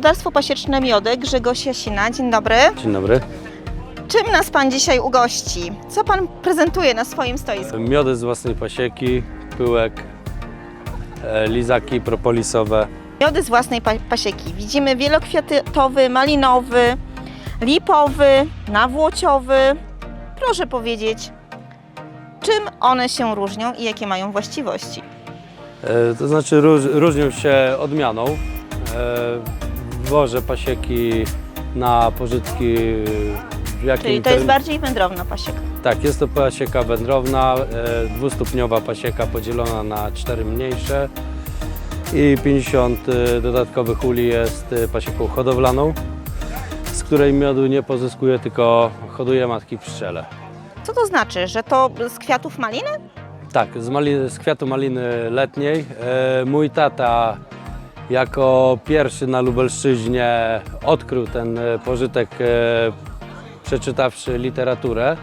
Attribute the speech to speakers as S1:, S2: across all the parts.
S1: Gospodarstwo Pasieczne Miody, Grzegorz Jasina. Dzień dobry.
S2: Dzień dobry.
S1: Czym nas Pan dzisiaj ugości? Co Pan prezentuje na swoim stoisku?
S2: Miody z własnej pasieki, pyłek, e, lizaki propolisowe.
S1: Miody z własnej pa- pasieki. Widzimy wielokwiatowy, malinowy, lipowy, nawłociowy. Proszę powiedzieć, czym one się różnią i jakie mają właściwości?
S2: E, To znaczy róż, różnią się odmianą. E, Wożę pasieki na pożytki w jakim
S1: Czyli to jest bardziej wędrowna pasieka.
S2: Tak, jest to pasieka wędrowna, e, dwustopniowa pasieka podzielona na cztery mniejsze i 50 e, dodatkowych uli jest e, pasieką hodowlaną, z której miodu nie pozyskuje, tylko hoduje matki w pszczele.
S1: Co to znaczy, że to z kwiatów maliny?
S2: Tak, z, mali- z kwiatu maliny letniej. E, mój tata jako pierwszy na Lubelszczyźnie odkrył ten e, pożytek, przeczytawszy literaturę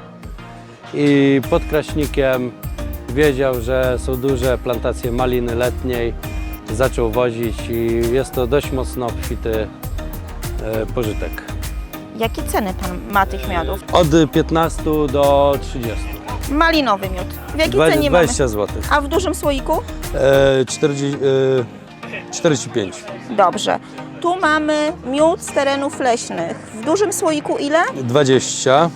S2: i pod Kraśnikiem wiedział, że są duże plantacje maliny letniej. Zaczął wozić i jest to dość mocno obfity e, pożytek.
S1: Jakie ceny Pan ma tych miodów?
S2: Od 15 do 30.
S1: Malinowy miód. W jakiej
S2: Dwa-
S1: cenie mamy?
S2: 20 zł.
S1: A w dużym słoiku?
S2: E, 40, e, 45.
S1: Dobrze. Tu mamy miód z terenów leśnych. W dużym słoiku ile?
S2: 20.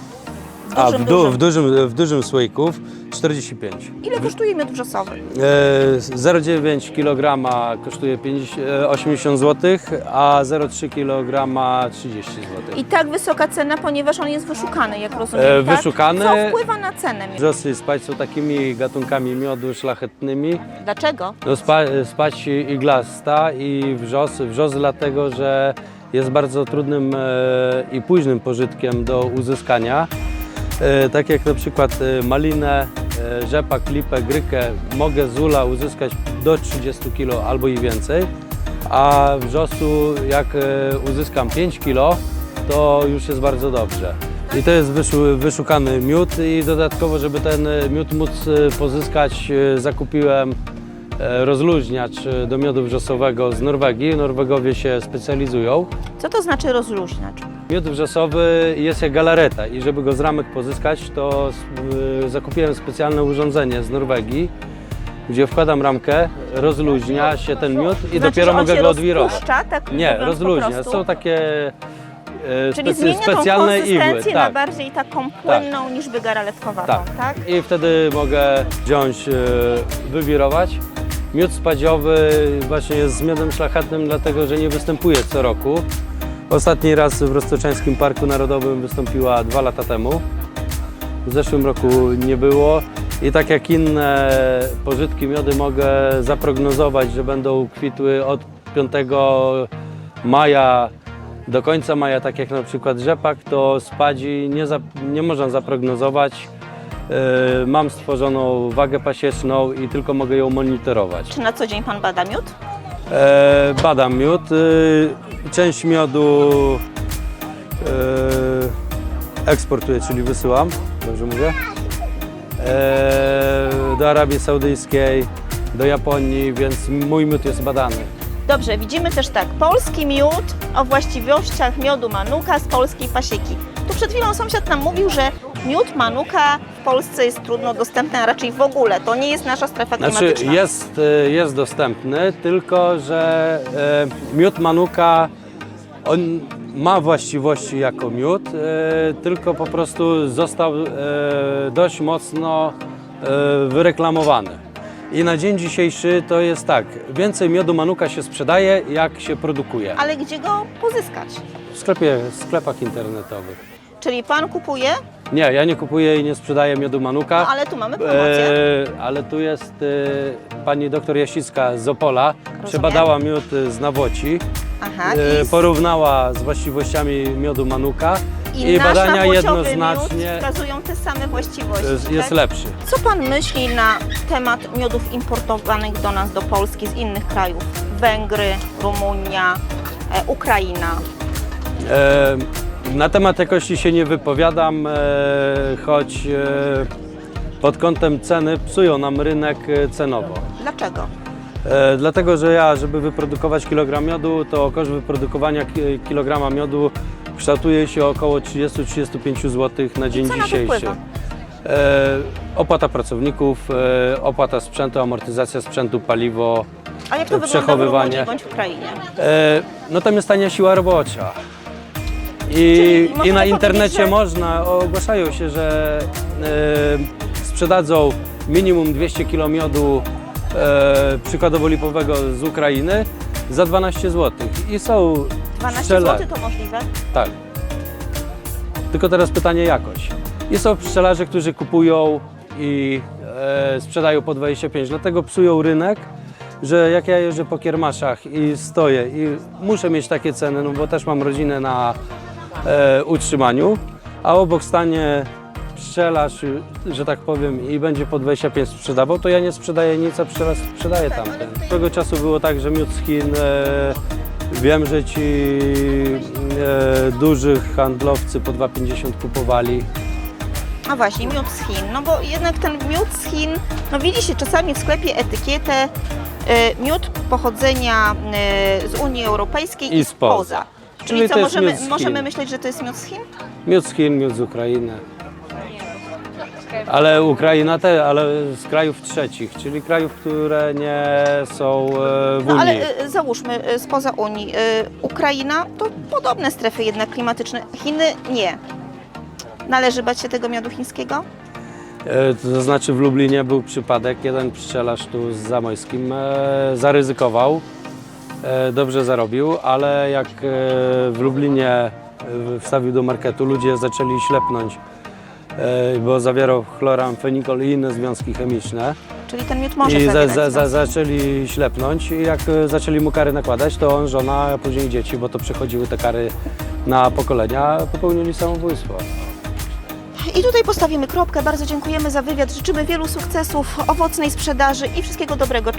S1: W
S2: A
S1: dużym,
S2: w, du,
S1: dużym.
S2: w, dużym, w dużym słoików 45.
S1: Ile kosztuje miód wrzosowy?
S2: E, 0,9 kg kosztuje 50, e, 80 zł, a 0,3 kg 30 zł.
S1: I tak wysoka cena, ponieważ on jest wyszukany, jak rozumiem,
S2: E,
S1: tak?
S2: wyszukany.
S1: Co wpływa na cenę miodu?
S2: Wrzosy i spać są takimi gatunkami miodu szlachetnymi.
S1: Dlaczego?
S2: No, spa, spać iglasta i wrzos. Wrzos dlatego, że jest bardzo trudnym e, i późnym pożytkiem do uzyskania. E, tak jak na przykład e, malinę, e, rzepak, lipę, grykę mogę z ula uzyskać do 30 kg albo i więcej, a wrzosu jak uzyskam 5 kg, to już jest bardzo dobrze. I to jest wyszu, wyszukany miód i dodatkowo, żeby ten miód móc pozyskać, zakupiłem rozluźniacz do miodu wrzosowego z Norwegii. Norwegowie się specjalizują.
S1: Co to znaczy rozluźniacz?
S2: Miód wrzosowy jest jak galareta i żeby go z ramek pozyskać, to y, zakupiłem specjalne urządzenie z Norwegii, gdzie wkładam ramkę, rozluźnia się ten miód i
S1: Znaczy,
S2: dopiero mogę go odwirować.
S1: rozpuszcza, tak
S2: Nie, rozluźnia. Są takie e,
S1: Czyli
S2: specy-
S1: zmienia tą
S2: specjalne igły.
S1: konsystencję na
S2: Tak.
S1: bardziej taką płynną niż by gararetkowatą, tak?
S2: Tak. I wtedy mogę wziąć, e, wywirować. Miód spadziowy właśnie jest z miodem szlachetnym, dlatego że nie występuje co roku. Ostatni raz w Roztoczańskim Parku Narodowym wystąpiła dwa lata temu. W zeszłym roku nie było. I tak jak inne pożytki miody mogę zaprognozować, że będą kwitły od 5 maja do końca maja, tak jak na przykład rzepak, to spadzi nie, za, nie można zaprognozować. Yy, mam stworzoną wagę pasieczną i tylko mogę ją monitorować.
S1: Czy na co dzień Pan bada miód?
S2: E, badam miód. E, część miodu e, eksportuję, czyli wysyłam, dobrze mówię, e, do Arabii Saudyjskiej, do Japonii, więc mój miód jest badany.
S1: Dobrze, widzimy też tak, polski miód o właściwościach miodu manuka z polskiej pasieki. Tu przed chwilą sąsiad nam mówił, że miód manuka w Polsce jest trudno dostępny, a raczej w ogóle. To nie jest nasza strefa
S2: Znaczy
S1: klimatyczna.
S2: jest, e, jest dostępny, tylko że e, miód manuka on ma właściwości jako miód, e, tylko po prostu został e, dość mocno e, wyreklamowany. I na dzień dzisiejszy to jest tak, więcej miodu manuka się sprzedaje, jak się produkuje.
S1: Ale gdzie go pozyskać?
S2: W sklepie, w sklepach internetowych.
S1: Czyli Pan kupuje,
S2: Nie, ja nie kupuję i nie sprzedaję miodu manuka.
S1: no ale tu mamy promocję.
S2: E, ale tu jest e, pani doktor Jasicka z Opola. Przebadała miód z Nawoci,
S1: Aha,
S2: e,
S1: i
S2: porównała z właściwościami miodu Manuka
S1: I, nasz
S2: badania
S1: nawłociowy
S2: jednoznacznie-
S1: miód wskazują te same właściwości.
S2: jest, jest
S1: tak?
S2: lepszy.
S1: Co Pan myśli na temat miodów importowanych do nas, do Polski z innych krajów? Węgry, Rumunia, e, Ukraina.
S2: E, Na temat jakości się nie wypowiadam, e, choć e, pod kątem ceny psują nam rynek e, cenowo.
S1: Dlaczego?
S2: E, Dlatego, że ja, żeby wyprodukować kilogram miodu, to koszt wyprodukowania ki- kilograma miodu kształtuje się około 30-35 zł na dzień
S1: co na to
S2: dzisiejszy.
S1: wpływa?
S2: E, opłata pracowników, e, opłata sprzętu, amortyzacja sprzętu, paliwo.
S1: A jak to wygląda w
S2: Przechowywanie.
S1: Bądź w Ukrainie?
S2: E, no tam jest tania siła robocza. I, I na internecie
S1: że-
S2: można, ogłaszają się, że e, sprzedadzą minimum 200 kg miodu e, przykładowo lipowego z Ukrainy za 12 zł. I są
S1: 12
S2: pszczela-
S1: zł to możliwe?
S2: Tak. Tylko teraz pytanie jakość. I są pszczelarze, którzy kupują i e, sprzedają po 25, dlatego psują rynek, że jak ja jeżdżę po kiermaszach i stoję i muszę mieć takie ceny, no bo też mam rodzinę na e, utrzymaniu, a obok stanie pszczelarz, że tak powiem, i będzie po 25 sprzedawał, to ja nie sprzedaję nic, a pszczelarz sprzedaje tamten. Tego czasu było tak, że miód z Chin e, Wiem, że ci e, duży handlowcy po 2,50 kupowali.
S1: A właśnie, miód z Chin. No bo jednak ten miód z Chin, no widzi się czasami w sklepie etykietę y, miód pochodzenia y, z Unii Europejskiej i,
S2: I spoza.
S1: spoza. Czyli,
S2: Czyli
S1: co,
S2: to jest
S1: możemy,
S2: miód z
S1: możemy myśleć, że to jest miód z Chin?
S2: Miód z Chin, miód z Ukrainy. Ale Ukraina te, ale z krajów trzecich, czyli krajów, które nie są e, w
S1: No
S2: Unii.
S1: ale y, załóżmy y, spoza Unii. Ukraina to podobne strefy jednak klimatyczne. Chiny nie. Należy bać się tego miodu chińskiego?
S2: E, To znaczy w Lublinie był przypadek, jeden pszczelarz tu z Zamojskim e, zaryzykował, e, dobrze zarobił, ale jak e, w Lublinie e, wstawił do marketu, ludzie zaczęli ślepnąć, e, bo zawierał chloramfenikol i inne związki chemiczne
S1: Czyli ten miód może
S2: i za, za, za,
S1: związki.
S2: zaczęli ślepnąć i jak e, zaczęli mu kary nakładać, to on, żona, a później dzieci, bo to przechodziły te kary na pokolenia, popełnili samobójstwo.
S1: I tutaj postawimy kropkę. Bardzo dziękujemy za wywiad. Życzymy wielu sukcesów, owocnej sprzedaży i wszystkiego dobrego.